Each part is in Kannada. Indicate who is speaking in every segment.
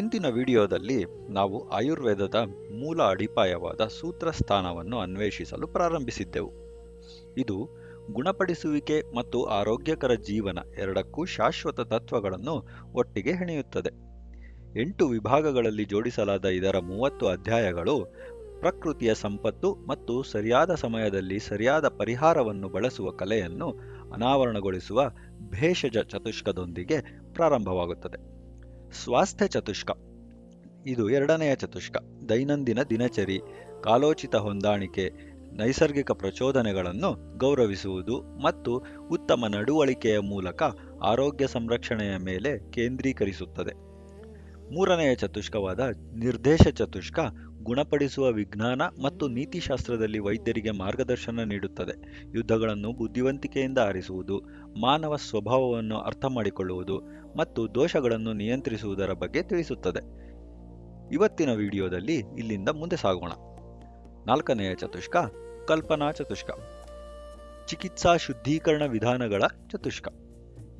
Speaker 1: ಹಿಂದಿನ ವಿಡಿಯೋದಲ್ಲಿ ನಾವು ಆಯುರ್ವೇದದ ಮೂಲ ಅಡಿಪಾಯವಾದ ಸೂತ್ರಸ್ಥಾನವನ್ನು ಅನ್ವೇಷಿಸಲು ಪ್ರಾರಂಭಿಸಿದ್ದೆವು. ಇದು ಗುಣಪಡಿಸುವಿಕೆ ಮತ್ತು ಆರೋಗ್ಯಕರ ಜೀವನ ಎರಡಕ್ಕೂ ಶಾಶ್ವತ ತತ್ವಗಳನ್ನು ಒಟ್ಟಿಗೆ ಹೆಣೆಯುತ್ತದೆ. ಎಂಟು ವಿಭಾಗಗಳಲ್ಲಿ ಜೋಡಿಸಲಾದ ಇದರ ಮೂವತ್ತು ಅಧ್ಯಾಯಗಳು ಪ್ರಕೃತಿಯ ಸಂಪತ್ತು ಮತ್ತು ಸರಿಯಾದ ಸಮಯದಲ್ಲಿ ಸರಿಯಾದ ಪರಿಹಾರವನ್ನು ಬಳಸುವ ಕಲೆಯನ್ನು ಅನಾವರಣಗೊಳಿಸುವ ಭೇಷಜ ಚತುಷ್ಕದೊಂದಿಗೆ ಪ್ರಾರಂಭವಾಗುತ್ತದೆ. ಸ್ವಾಸ್ಥ್ಯ ಚತುಷ್ಕ ಇದು ಎರಡನೆಯ ಚತುಷ್ಕ. ದೈನಂದಿನ ದಿನಚರಿ, ಕಾಲೋಚಿತ ಹೊಂದಾಣಿಕೆ, ನೈಸರ್ಗಿಕ ಪ್ರಚೋದನೆಗಳನ್ನು ಗೌರವಿಸುವುದು ಮತ್ತು ಉತ್ತಮ ನಡವಳಿಕೆಯ ಮೂಲಕ ಆರೋಗ್ಯ ಸಂರಕ್ಷಣೆಯ ಮೇಲೆ ಕೇಂದ್ರೀಕರಿಸುತ್ತದೆ. ಮೂರನೆಯ ಚತುಷ್ಕವಾದ ನಿರ್ದೇಶ ಚತುಷ್ಕ, ಗುಣಪಡಿಸುವ ವಿಜ್ಞಾನ ಮತ್ತು ನೀತಿಶಾಸ್ತ್ರದಲ್ಲಿ ವೈದ್ಯರಿಗೆ ಮಾರ್ಗದರ್ಶನ ನೀಡುತ್ತದೆ. ಯುದ್ಧಗಳನ್ನು ಬುದ್ಧಿವಂತಿಕೆಯಿಂದ ಆರಿಸುವುದು, ಮಾನವ ಸ್ವಭಾವವನ್ನು ಅರ್ಥ ಮಾಡಿಕೊಳ್ಳುವುದು ಮತ್ತು ದೋಷಗಳನ್ನು ನಿಯಂತ್ರಿಸುವುದರ ಬಗ್ಗೆ ತಿಳಿಸುತ್ತದೆ. ಇವತ್ತಿನ ವಿಡಿಯೋದಲ್ಲಿ ಇಲ್ಲಿಂದ ಮುಂದೆ ಸಾಗೋಣ. ನಾಲ್ಕನೆಯ ಚತುಷ್ಕ, ಕಲ್ಪನಾ ಚತುಷ್ಕ. ಚಿಕಿತ್ಸಾ ಶುದ್ಧೀಕರಣ ವಿಧಾನಗಳ ಚತುಷ್ಕ.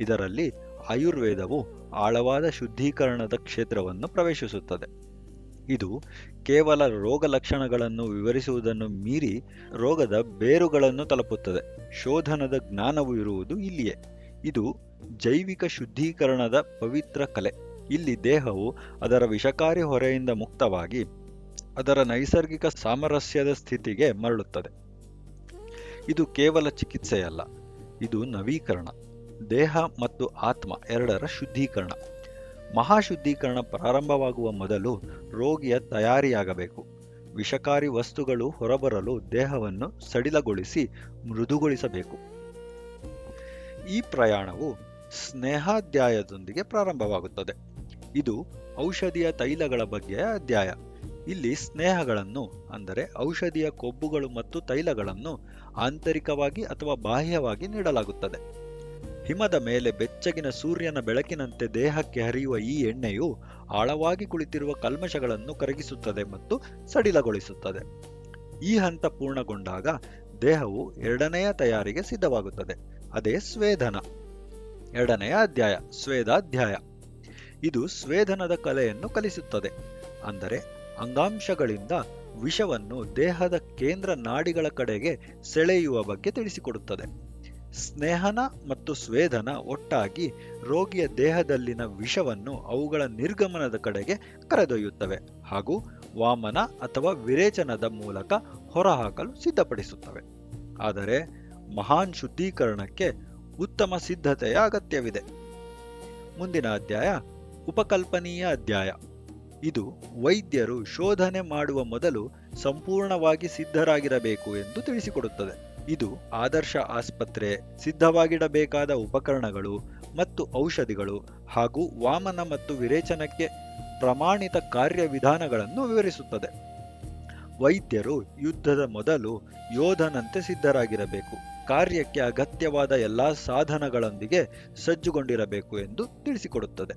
Speaker 1: ಇದರಲ್ಲಿ ಆಯುರ್ವೇದವು ಆಳವಾದ ಶುದ್ಧೀಕರಣದ ಕ್ಷೇತ್ರವನ್ನು ಪ್ರವೇಶಿಸುತ್ತದೆ. ಇದು ಕೇವಲ ರೋಗ ಲಕ್ಷಣಗಳನ್ನು ವಿವರಿಸುವುದನ್ನು ಮೀರಿ ರೋಗದ ಬೇರುಗಳನ್ನು ತಲುಪುತ್ತದೆ. ಶೋಧನದ ಜ್ಞಾನವು ಇರುವುದು ಇಲ್ಲಿಯೇ. ಇದು ಜೈವಿಕ ಶುದ್ಧೀಕರಣದ ಪವಿತ್ರ ಕಲೆ. ಇಲ್ಲಿ ದೇಹವು ಅದರ ವಿಷಕಾರಿ ಹೊರೆಯಿಂದ ಮುಕ್ತವಾಗಿ ಅದರ ನೈಸರ್ಗಿಕ ಸಾಮರಸ್ಯದ ಸ್ಥಿತಿಗೆ ಮರಳುತ್ತದೆ. ಇದು ಕೇವಲ ಚಿಕಿತ್ಸೆಯಲ್ಲ, ಇದು ನವೀಕರಣ. ದೇಹ ಮತ್ತು ಆತ್ಮ ಎರಡರ ಶುದ್ಧೀಕರಣ. ಮಹಾಶುದ್ಧೀಕರಣ ಪ್ರಾರಂಭವಾಗುವ ಮೊದಲು ರೋಗಿಯ ತಯಾರಿಯಾಗಬೇಕು. ವಿಷಕಾರಿ ವಸ್ತುಗಳು ಹೊರಬರಲು ದೇಹವನ್ನು ಸಡಿಲಗೊಳಿಸಿ ಮೃದುಗೊಳಿಸಬೇಕು. ಈ ಪ್ರಯಾಣವು ಸ್ನೇಹಾಧ್ಯಾಯದೊಂದಿಗೆ ಪ್ರಾರಂಭವಾಗುತ್ತದೆ. ಇದು ಔಷಧಿಯ ತೈಲಗಳ ಬಗ್ಗೆಯ ಅಧ್ಯಾಯ. ಇಲ್ಲಿ ಸ್ನೇಹಗಳನ್ನು, ಅಂದರೆ ಔಷಧಿಯ ಕೊಬ್ಬುಗಳು ಮತ್ತು ತೈಲಗಳನ್ನು ಆಂತರಿಕವಾಗಿ ಅಥವಾ ಬಾಹ್ಯವಾಗಿ ನೀಡಲಾಗುತ್ತದೆ. ಹಿಮದ ಮೇಲೆ ಬೆಚ್ಚಗಿನ ಸೂರ್ಯನ ಬೆಳಕಿನಂತೆ ದೇಹಕ್ಕೆ ಹರಿಯುವ ಈ ಎಣ್ಣೆಯು ಆಳವಾಗಿ ಕುಳಿತಿರುವ ಕಲ್ಮಶಗಳನ್ನು ಕರಗಿಸುತ್ತದೆ ಮತ್ತು ಸಡಿಲಗೊಳಿಸುತ್ತದೆ. ಈ ಹಂತ ಪೂರ್ಣಗೊಂಡಾಗ ದೇಹವು ಎರಡನೆಯ ತಯಾರಿಗೆ ಸಿದ್ಧವಾಗುತ್ತದೆ. ಅದೇ ಸ್ವೇದನ ಎರಡನೆಯ ಅಧ್ಯಾಯ, ಸ್ವೇದಾಧ್ಯಾಯ. ಇದು ಸ್ವೇದನದ ಕಲೆಯನ್ನು ಕಲಿಸುತ್ತದೆ. ಅಂದರೆ ಅಂಗಾಂಶಗಳಿಂದ ವಿಷವನ್ನು ದೇಹದ ಕೇಂದ್ರ ನಾಡಿಗಳ ಕಡೆಗೆ ಸೆಳೆಯುವ ಬಗ್ಗೆ ತಿಳಿಸಿಕೊಡುತ್ತದೆ. ಸ್ನೇಹನ ಮತ್ತು ಸ್ವೇದನ ಒಟ್ಟಾಗಿ ರೋಗಿಯ ದೇಹದಲ್ಲಿನ ವಿಷವನ್ನು ಅವುಗಳ ನಿರ್ಗಮನದ ಕಡೆಗೆ ಕರೆದೊಯ್ಯುತ್ತವೆ ಹಾಗೂ ವಾಮನ ಅಥವಾ ವಿರೇಚನದ ಮೂಲಕ ಹೊರಹಾಕಲು ಸಿದ್ಧಪಡಿಸುತ್ತವೆ. ಆದರೆ ಮಹಾನ್ ಶುದ್ಧೀಕರಣಕ್ಕೆ ಉತ್ತಮ ಸಿದ್ಧತೆಯ ಅಗತ್ಯವಿದೆ. ಮುಂದಿನ ಅಧ್ಯಾಯ, ಉಪಕಲ್ಪನೀಯ ಅಧ್ಯಾಯ. ಇದು ವೈದ್ಯರು ಶೋಧನೆ ಮಾಡುವ ಮೊದಲು ಸಂಪೂರ್ಣವಾಗಿ ಸಿದ್ಧರಾಗಿರಬೇಕು ಎಂದು ತಿಳಿಸಿಕೊಡುತ್ತದೆ. ಇದು ಆದರ್ಶ ಆಸ್ಪತ್ರೆ, ಸಿದ್ಧವಾಗಿಡಬೇಕಾದ ಉಪಕರಣಗಳು ಮತ್ತು ಔಷಧಿಗಳು ಹಾಗೂ ವಾಮನ ಮತ್ತು ವಿರೇಚನಕ್ಕೆ ಪ್ರಮಾಣಿತ ಕಾರ್ಯವಿಧಾನಗಳನ್ನು ವಿವರಿಸುತ್ತದೆ. ವೈದ್ಯರು ಯುದ್ಧದ ಮೊದಲು ಯೋಧನಂತೆ ಸಿದ್ಧರಾಗಿರಬೇಕು. ಕಾರ್ಯಕ್ಕೆ ಅಗತ್ಯವಾದ ಎಲ್ಲ ಸಾಧನಗಳೊಂದಿಗೆ ಸಜ್ಜುಗೊಂಡಿರಬೇಕು ಎಂದು ತಿಳಿಸಿಕೊಡುತ್ತದೆ.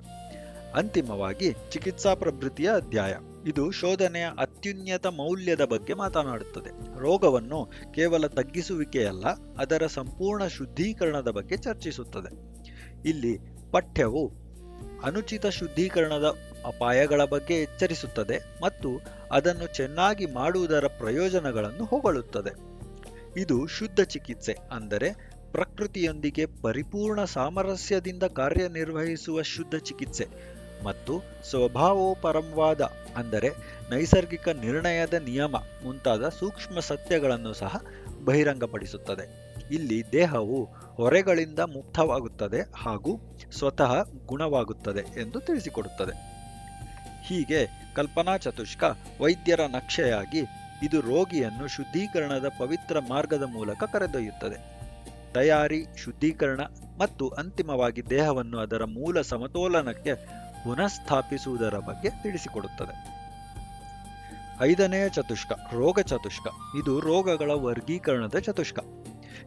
Speaker 1: ಅಂತಿಮವಾಗಿ ಚಿಕಿತ್ಸಾ ಪ್ರವೃತ್ತಿಯ ಅಧ್ಯಾಯ. ಇದು ಶೋಧನೆಯ ಅತ್ಯುನ್ನತ ಮೌಲ್ಯದ ಬಗ್ಗೆ ಮಾತನಾಡುತ್ತದೆ. ರೋಗವನ್ನು ಕೇವಲ ತಗ್ಗಿಸುವಿಕೆಯಲ್ಲ, ಅದರ ಸಂಪೂರ್ಣ ಶುದ್ಧೀಕರಣದ ಬಗ್ಗೆ ಚರ್ಚಿಸುತ್ತದೆ. ಇಲ್ಲಿ ಪಠ್ಯವು ಅನುಚಿತ ಶುದ್ಧೀಕರಣದ ಅಪಾಯಗಳ ಬಗ್ಗೆ ಎಚ್ಚರಿಸುತ್ತದೆ ಮತ್ತು ಅದನ್ನು ಚೆನ್ನಾಗಿ ಮಾಡುವುದರ ಪ್ರಯೋಜನಗಳನ್ನು ಹೊಗಳುತ್ತದೆ. ಇದು ಶುದ್ಧ ಚಿಕಿತ್ಸೆ, ಅಂದರೆ ಪ್ರಕೃತಿಯೊಂದಿಗೆ ಪರಿಪೂರ್ಣ ಸಾಮರಸ್ಯದಿಂದ ಕಾರ್ಯನಿರ್ವಹಿಸುವ ಶುದ್ಧ ಚಿಕಿತ್ಸೆ ಮತ್ತು ಸ್ವಭಾವೋಪರಂವಾದ, ಅಂದರೆ ನೈಸರ್ಗಿಕ ನಿರ್ಣಯದ ನಿಯಮ ಮುಂತಾದ ಸೂಕ್ಷ್ಮ ಸತ್ಯಗಳನ್ನು ಸಹ ಬಹಿರಂಗಪಡಿಸುತ್ತದೆ. ಇಲ್ಲಿ ದೇಹವು ಹೊರೆಗಳಿಂದ ಮುಕ್ತವಾಗುತ್ತದೆ ಹಾಗೂ ಸ್ವತಃ ಗುಣವಾಗುತ್ತದೆ ಎಂದು ತಿಳಿಸಿಕೊಡುತ್ತದೆ. ಹೀಗೆ ಕಲ್ಪನಾ ಚತುಷ್ಕ ವೈದ್ಯರ ನಕ್ಷೆಯಾಗಿ ಇದು ರೋಗಿಯನ್ನು ಶುದ್ಧೀಕರಣದ ಪವಿತ್ರ ಮಾರ್ಗದ ಮೂಲಕ ಕರೆದೊಯ್ಯುತ್ತದೆ. ತಯಾರಿ, ಶುದ್ಧೀಕರಣ ಮತ್ತು ಅಂತಿಮವಾಗಿ ದೇಹವನ್ನು ಅದರ ಮೂಲ ಸಮತೋಲನಕ್ಕೆ ಪುನಃಸ್ಥಾಪಿಸುವುದರ ಬಗ್ಗೆ ತಿಳಿಸಿಕೊಡುತ್ತದೆ. ಐದನೆಯ ಚತುಷ್ಕ, ರೋಗ ಚತುಷ್ಕ. ಇದು ರೋಗಗಳ ವರ್ಗೀಕರಣದ ಚತುಷ್ಕ.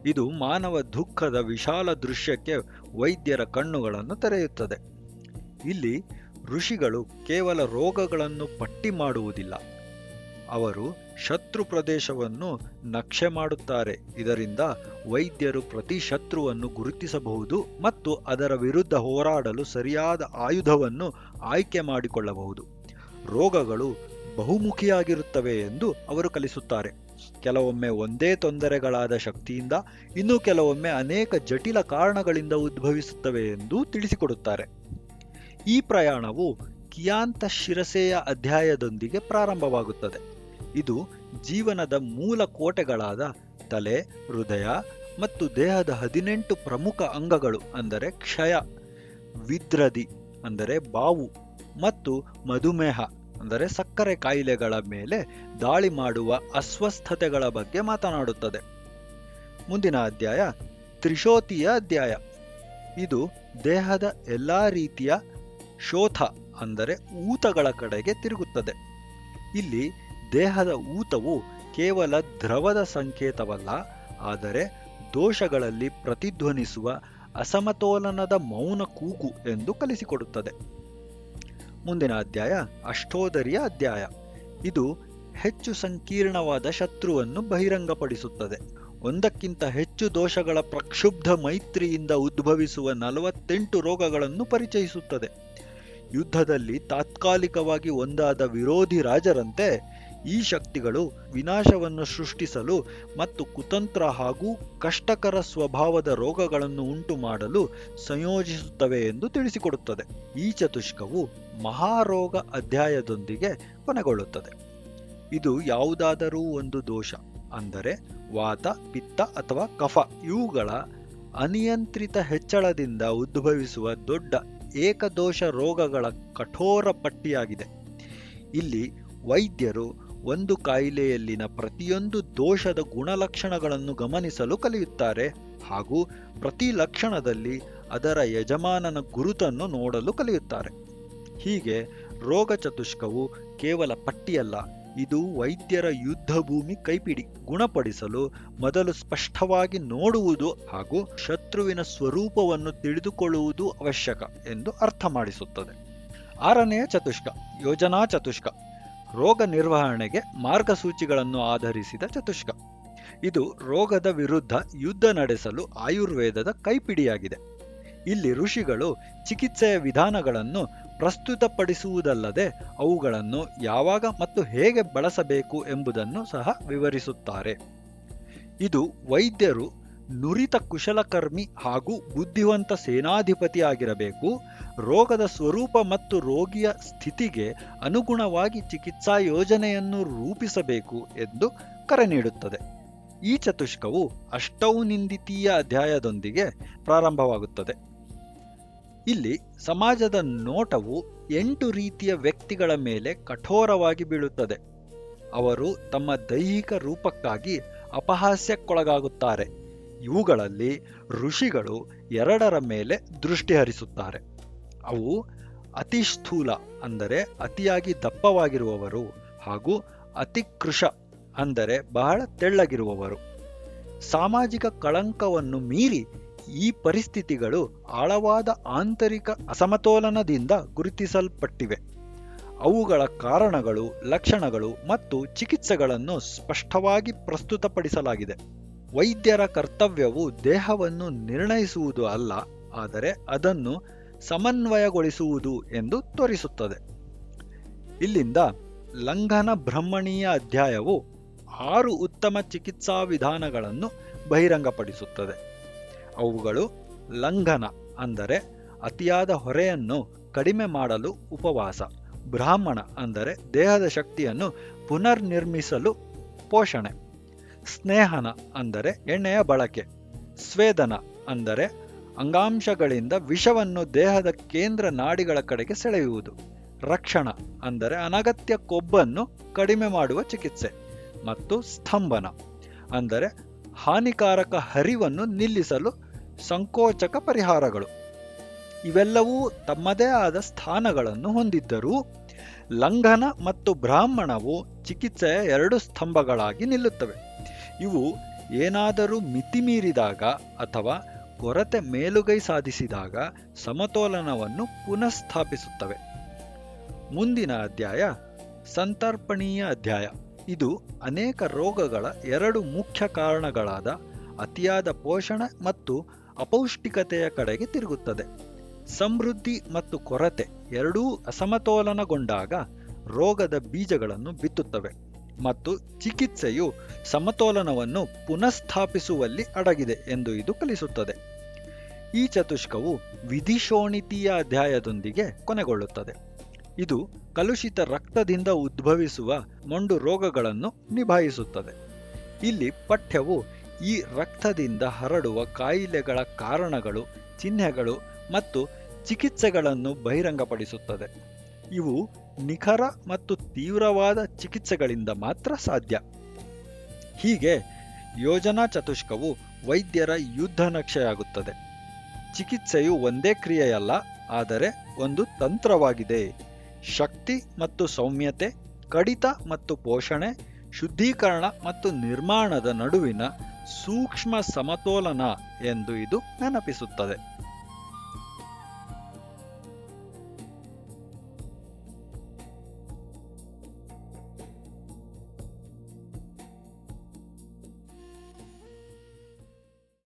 Speaker 1: ಇದು ಮಾನವ ದುಃಖದ ವಿಶಾಲ ದೃಶ್ಯಕ್ಕೆ ವೈದ್ಯರ ಕಣ್ಣುಗಳನ್ನು ತೆರೆಯುತ್ತದೆ. ಇಲ್ಲಿ ಋಷಿಗಳು ಕೇವಲ ರೋಗಗಳನ್ನು ಪಟ್ಟಿ ಮಾಡುವುದಿಲ್ಲ. ಅವರು ಶತ್ರು ಪ್ರದೇಶವನ್ನು ನಕ್ಷೆ ಮಾಡುತ್ತಾರೆ. ಇದರಿಂದ ವೈದ್ಯರು ಪ್ರತಿ ಶತ್ರುವನ್ನು ಗುರುತಿಸಬಹುದು ಮತ್ತು ಅದರ ವಿರುದ್ಧ ಹೋರಾಡಲು ಸರಿಯಾದ ಆಯುಧವನ್ನು ಆಯ್ಕೆ ಮಾಡಿಕೊಳ್ಳಬಹುದು. ರೋಗಗಳು ಬಹುಮುಖಿಯಾಗಿರುತ್ತವೆ ಎಂದು ಅವರು ಕಲಿಸುತ್ತಾರೆ. ಕೆಲವೊಮ್ಮೆ ಒಂದೇ ತೊಂದರೆಗಳಾದ ಶಕ್ತಿಯಿಂದ, ಇನ್ನು ಕೆಲವೊಮ್ಮೆ ಅನೇಕ ಜಟಿಲ ಕಾರಣಗಳಿಂದ ಉದ್ಭವಿಸುತ್ತವೆ ಎಂದು ತಿಳಿಸಿಕೊಡುತ್ತಾರೆ. ಈ ಪ್ರಯಾಣವು ಕಿಯಾಂತ ಶಿರಸೆಯ ಅಧ್ಯಾಯದೊಂದಿಗೆ ಪ್ರಾರಂಭವಾಗುತ್ತದೆ. ಇದು ಜೀವನದ ಮೂಲ ಕೋಟೆಗಳಾದ ತಲೆ, ಹೃದಯ ಮತ್ತು ದೇಹದ ಹದಿನೆಂಟು ಪ್ರಮುಖ ಅಂಗಗಳು ಅಂದರೆ ಕ್ಷಯ, ವಿದ್ರದಿ ಅಂದರೆ ಬಾವು ಮತ್ತು ಮಧುಮೇಹ ಅಂದರೆ ಸಕ್ಕರೆ ಕಾಯಿಲೆಗಳ ಮೇಲೆ ದಾಳಿ ಮಾಡುವ ಅಸ್ವಸ್ಥತೆಗಳ ಬಗ್ಗೆ ಮಾತನಾಡುತ್ತದೆ. ಮುಂದಿನ ಅಧ್ಯಾಯ, ತ್ರಿಶೋತಿಯ ಅಧ್ಯಾಯ. ಇದು ದೇಹದ ಎಲ್ಲಾ ರೀತಿಯ ಶೋಥ ಅಂದರೆ ಊತಗಳ ಕಡೆಗೆ ತಿರುಗುತ್ತದೆ. ಇಲ್ಲಿ ದೇಹದ ಊತವು ಕೇವಲ ದ್ರವದ ಸಂಕೇತವಲ್ಲ, ಆದರೆ ದೋಷಗಳಲ್ಲಿ ಪ್ರತಿಧ್ವನಿಸುವ ಅಸಮತೋಲನದ ಮೌನ ಕೂಗು ಎಂದು ಕಲಿಸಿಕೊಡುತ್ತದೆ. ಮುಂದಿನ ಅಧ್ಯಾಯ, ಅಷ್ಟೋದರಿಯ ಅಧ್ಯಾಯ. ಇದು ಹೆಚ್ಚು ಸಂಕೀರ್ಣವಾದ ಶತ್ರುವನ್ನು ಬಹಿರಂಗಪಡಿಸುತ್ತದೆ. ಒಂದಕ್ಕಿಂತ ಹೆಚ್ಚು ದೋಷಗಳ ಪ್ರಕ್ಷುಬ್ಧ ಮೈತ್ರಿಯಿಂದ ಉದ್ಭವಿಸುವ ನಲವತ್ತೆಂಟು ರೋಗಗಳನ್ನು ಪರಿಚಯಿಸುತ್ತದೆ. ಯುದ್ಧದಲ್ಲಿ ತಾತ್ಕಾಲಿಕವಾಗಿ ಒಂದಾದ ವಿರೋಧಿ ರಾಜರಂತೆ ಈ ಶಕ್ತಿಗಳು ವಿನಾಶವನ್ನು ಸೃಷ್ಟಿಸಲು ಮತ್ತು ಕುತಂತ್ರ ಹಾಗೂ ಕಷ್ಟಕರ ಸ್ವಭಾವದ ರೋಗಗಳನ್ನು ಉಂಟು ಮಾಡಲು ಸಂಯೋಜಿಸುತ್ತವೆ ಎಂದು ತಿಳಿಸಿಕೊಡುತ್ತದೆ. ಈ ಚತುಷ್ಕವು ಮಹಾರೋಗ ಅಧ್ಯಾಯದೊಂದಿಗೆ ಕೊನೆಗೊಳ್ಳುತ್ತದೆ. ಇದು ಯಾವುದಾದರೂ ಒಂದು ದೋಷ, ಅಂದರೆ ವಾತ, ಪಿತ್ತ ಅಥವಾ ಕಫ, ಇವುಗಳ ಅನಿಯಂತ್ರಿತ ಹೆಚ್ಚಳದಿಂದ ಉದ್ಭವಿಸುವ ದೊಡ್ಡ ಏಕದೋಷ ರೋಗಗಳ ಕಠೋರ ಪಟ್ಟಿಯಾಗಿದೆ. ಇಲ್ಲಿ ವೈದ್ಯರು ಒಂದು ಕಾಯಿಲೆಯಲ್ಲಿನ ಪ್ರತಿಯೊಂದು ದೋಷದ ಗುಣಲಕ್ಷಣಗಳನ್ನು ಗಮನಿಸಲು ಕಲಿಯುತ್ತಾರೆ ಹಾಗೂ ಪ್ರತಿ ಲಕ್ಷಣದಲ್ಲಿ ಅದರ ಯಜಮಾನನ ಗುರುತನ್ನು ನೋಡಲು ಕಲಿಯುತ್ತಾರೆ. ಹೀಗೆ ರೋಗ ಚತುಷ್ಕವು ಕೇವಲ ಪಟ್ಟಿಯಲ್ಲ, ಇದು ವೈದ್ಯರ ಯುದ್ಧಭೂಮಿ ಕೈಪಿಡಿ ಗುಣಪಡಿಸಲು ಮೊದಲು ಸ್ಪಷ್ಟವಾಗಿ ನೋಡುವುದು ಹಾಗೂ ಶತ್ರುವಿನ ಸ್ವರೂಪವನ್ನು ತಿಳಿದುಕೊಳ್ಳುವುದು ಅವಶ್ಯಕ ಎಂದು ಅರ್ಥ ಮಾಡಿಸುತ್ತದೆ. ಆರನೆಯ ಚತುಷ್ಕ ಯೋಜನಾ ಚತುಷ್ಕ. ರೋಗ ನಿರ್ವಹಣೆಗೆ ಮಾರ್ಗಸೂಚಿಗಳನ್ನು ಆಧರಿಸಿದ ಚತುಷ್ಕ. ಇದು ರೋಗದ ವಿರುದ್ಧ ಯುದ್ಧ ನಡೆಸಲು ಆಯುರ್ವೇದದ ಕೈಪಿಡಿಯಾಗಿದೆ. ಇಲ್ಲಿ ಋಷಿಗಳು ಚಿಕಿತ್ಸೆಯ ವಿಧಾನಗಳನ್ನು ಪ್ರಸ್ತುತಪಡಿಸುವುದಲ್ಲದೆ ಅವುಗಳನ್ನು ಯಾವಾಗ ಮತ್ತು ಹೇಗೆ ಬಳಸಬೇಕು ಎಂಬುದನ್ನು ಸಹ ವಿವರಿಸುತ್ತಾರೆ. ಇದು ವೈದ್ಯರು ನುರಿತ ಕುಶಲಕರ್ಮಿ ಹಾಗೂ ಬುದ್ಧಿವಂತ ಸೇನಾಧಿಪತಿಯಾಗಿರಬೇಕು. ರೋಗದ ಸ್ವರೂಪ ಮತ್ತು ರೋಗಿಯ ಸ್ಥಿತಿಗೆ ಅನುಗುಣವಾಗಿ ಚಿಕಿತ್ಸಾ ಯೋಜನೆಯನ್ನು ರೂಪಿಸಬೇಕು ಎಂದು ಕರೆ ನೀಡುತ್ತದೆ. ಈ ಚತುಷ್ಕವು ಅಷ್ಟೌನಿಂದಿತೀಯ ಅಧ್ಯಾಯದೊಂದಿಗೆ ಪ್ರಾರಂಭವಾಗುತ್ತದೆ. ಇಲ್ಲಿ ಸಮಾಜದ ನೋಟವು ಎಂಟು ರೀತಿಯ ವ್ಯಕ್ತಿಗಳ ಮೇಲೆ ಕಠೋರವಾಗಿ ಬೀಳುತ್ತದೆ. ಅವರು ತಮ್ಮ ದೈಹಿಕ ರೂಪಕ್ಕಾಗಿ ಅಪಹಾಸ್ಯಕ್ಕೊಳಗಾಗುತ್ತಾರೆ. ಇವುಗಳಲ್ಲಿ ಋಷಿಗಳು ಎರಡರ ಮೇಲೆ ದೃಷ್ಟಿ ಹರಿಸುತ್ತಾರೆ. ಅವು ಅತಿ ಸ್ಥೂಲ ಅಂದರೆ ಅತಿಯಾಗಿ ದಪ್ಪವಾಗಿರುವವರು ಹಾಗೂ ಅತಿಕೃಷ ಅಂದರೆ ಬಹಳ ತೆಳ್ಳಗಿರುವವರು. ಸಾಮಾಜಿಕ ಕಳಂಕವನ್ನು ಮೀರಿ ಈ ಪರಿಸ್ಥಿತಿಗಳು ಆಳವಾದ ಆಂತರಿಕ ಅಸಮತೋಲನದಿಂದ ಗುರುತಿಸಲ್ಪಟ್ಟಿವೆ. ಅವುಗಳ ಕಾರಣಗಳು, ಲಕ್ಷಣಗಳು ಮತ್ತು ಚಿಕಿತ್ಸೆಗಳನ್ನು ಸ್ಪಷ್ಟವಾಗಿ ಪ್ರಸ್ತುತಪಡಿಸಲಾಗಿದೆ. ವೈದ್ಯರ ಕರ್ತವ್ಯವು ದೇಹವನ್ನು ನಿರ್ಣಯಿಸುವುದು ಅಲ್ಲ, ಆದರೆ ಅದನ್ನು ಸಮನ್ವಯಗೊಳಿಸುವುದು ಎಂದು ತೋರಿಸುತ್ತದೆ. ಇಲ್ಲಿಂದ ಲಂಘನ ಬ್ರಹ್ಮಣೀಯ ಅಧ್ಯಾಯವು ಆರು ಉತ್ತಮ ಚಿಕಿತ್ಸಾ ವಿಧಾನಗಳನ್ನು ಬಹಿರಂಗಪಡಿಸುತ್ತದೆ. ಅವುಗಳು ಲಂಘನ, ಅಂದರೆ ಅತಿಯಾದ ಹೊರೆಯನ್ನು ಕಡಿಮೆ ಮಾಡಲು ಉಪವಾಸ, ಬ್ರಾಹ್ಮಣ, ಅಂದರೆ ದೇಹದ ಶಕ್ತಿಯನ್ನು ಪುನರ್ನಿರ್ಮಿಸಲು ಪೋಷಣೆ. ಸ್ನೇಹನ ಅಂದರೆ ಎಣ್ಣೆಯ ಬಳಕೆ, ಸ್ವೇದನ ಅಂದರೆ ಅಂಗಾಂಶಗಳಿಂದ ವಿಷವನ್ನು ದೇಹದ ಕೇಂದ್ರ ನಾಡಿಗಳ ಕಡೆಗೆ ಸೆಳೆಯುವುದು, ರಕ್ಷಣ ಅಂದರೆ ಅನಗತ್ಯ ಕೊಬ್ಬನ್ನು ಕಡಿಮೆ ಮಾಡುವ ಚಿಕಿತ್ಸೆ ಮತ್ತು ಸ್ತಂಭನ ಅಂದರೆ ಹಾನಿಕಾರಕ ಹರಿವನ್ನು ನಿಲ್ಲಿಸಲು ಸಂಕೋಚಕ ಪರಿಹಾರಗಳು. ಇವೆಲ್ಲವೂ ತಮ್ಮದೇ ಆದ ಸ್ಥಾನಗಳನ್ನು ಹೊಂದಿದ್ದರೂ ಲಂಘನ ಮತ್ತು ಬ್ರಾಹ್ಮಣವು ಚಿಕಿತ್ಸೆಯ ಎರಡು ಸ್ತಂಭಗಳಾಗಿ ನಿಲ್ಲುತ್ತವೆ. ಇವು ಏನಾದರೂ ಮಿತಿಮೀರಿದಾಗ ಅಥವಾ ಕೊರತೆ ಮೇಲುಗೈ ಸಾಧಿಸಿದಾಗ ಸಮತೋಲನವನ್ನು ಪುನಃಸ್ಥಾಪಿಸುತ್ತವೆ. ಮುಂದಿನ ಅಧ್ಯಾಯ ಸಂತರ್ಪಣೀಯ ಅಧ್ಯಾಯ. ಇದು ಅನೇಕ ರೋಗಗಳ ಎರಡು ಮುಖ್ಯ ಕಾರಣಗಳಾದ ಅತಿಯಾದ ಪೋಷಣೆ ಮತ್ತು ಅಪೌಷ್ಟಿಕತೆಯ ಕಡೆಗೆ ತಿರುಗುತ್ತದೆ. ಸಮೃದ್ಧಿ ಮತ್ತು ಕೊರತೆ ಎರಡೂ ಅಸಮತೋಲನಗೊಂಡಾಗ ರೋಗದ ಬೀಜಗಳನ್ನು ಬಿತ್ತುತ್ತವೆ. ಮತ್ತು ಚಿಕಿತ್ಸೆಯು ಸಮತೋಲನವನ್ನು ಪುನಃಸ್ಥಾಪಿಸುವಲ್ಲಿ ಅಡಗಿದೆ ಎಂದು ಇದು ಕಲಿಸುತ್ತದೆ. ಈ ಚತುಷ್ಕವು ವಿಧಿಶೋಣಿತಿಯ ಅಧ್ಯಾಯದೊಂದಿಗೆ ಕೊನೆಗೊಳ್ಳುತ್ತದೆ. ಇದು ಕಲುಷಿತ ರಕ್ತದಿಂದ ಉದ್ಭವಿಸುವ ಮೊಂಡು ರೋಗಗಳನ್ನು ನಿಭಾಯಿಸುತ್ತದೆ. ಇಲ್ಲಿ ಪಠ್ಯವು ಈ ರಕ್ತದಿಂದ ಹರಡುವ ಕಾಯಿಲೆಗಳ ಕಾರಣಗಳು, ಚಿಹ್ನೆಗಳು ಮತ್ತು ಚಿಕಿತ್ಸೆಗಳನ್ನು ಬಹಿರಂಗಪಡಿಸುತ್ತದೆ. ಇವು ನಿಖರ ಮತ್ತು ತೀವ್ರವಾದ ಚಿಕಿತ್ಸೆಗಳಿಂದ ಮಾತ್ರ ಸಾಧ್ಯ. ಹೀಗೆ ಯೋಜನಾ ಚತುಷ್ಕವು ವೈದ್ಯರ ಯುದ್ಧ ನಕ್ಷೆಯಾಗುತ್ತದೆ. ಚಿಕಿತ್ಸೆಯು ಒಂದೇ ಕ್ರಿಯೆಯಲ್ಲ, ಆದರೆ ಒಂದು ತಂತ್ರವಾಗಿದೆ. ಶಕ್ತಿ ಮತ್ತು ಸೌಮ್ಯತೆ, ಕಡಿತ ಮತ್ತು ಪೋಷಣೆ, ಶುದ್ಧೀಕರಣ ಮತ್ತು ನಿರ್ಮಾಣದ ನಡುವಿನ ಸೂಕ್ಷ್ಮ ಸಮತೋಲನ ಎಂದು ಇದು ನೆನಪಿಸುತ್ತದೆ.